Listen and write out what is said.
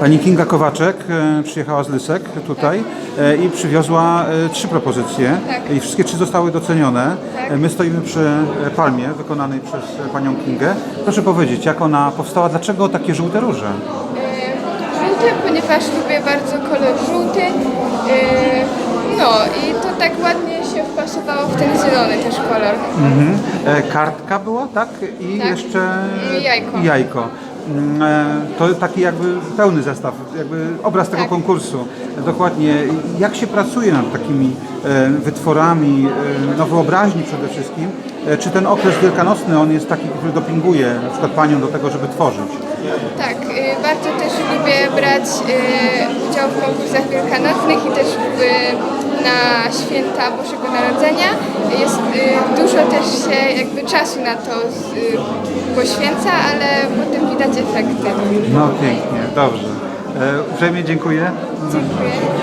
Pani Kinga Kowaczek e, przyjechała z Lysek tutaj e, i przywiozła e, trzy propozycje Tak. i wszystkie trzy zostały docenione. Tak. My stoimy przy palmie wykonanej przez Panią Kingę. Proszę powiedzieć, jak ona powstała, dlaczego takie żółte róże? Żółty, ponieważ lubię bardzo kolor żółty. No i to tak ładnie się wpasowało w ten zielony też kolor. Mhm. Kartka była, tak? I Tak. jeszcze jajko. jajko. Mm, e, To taki jakby pełny zestaw, jakby obraz tego Tak. konkursu. Dokładnie. Jak się pracuje nad takimi e, wytworami, no wyobraźni przede wszystkim? Czy ten okres wielkanocny, on jest taki, który dopinguje na przykład Panią do tego, żeby tworzyć? Tak, yy, bardzo też lubię brać yy, udział w konkursach wielkanocnych i też na święta Bożego Narodzenia. Jest dużo jakby czasu na to yy, poświęca, ale potem widać efekty. No pięknie, dobrze. E, Uprzejmie dziękuję. Dziękuję.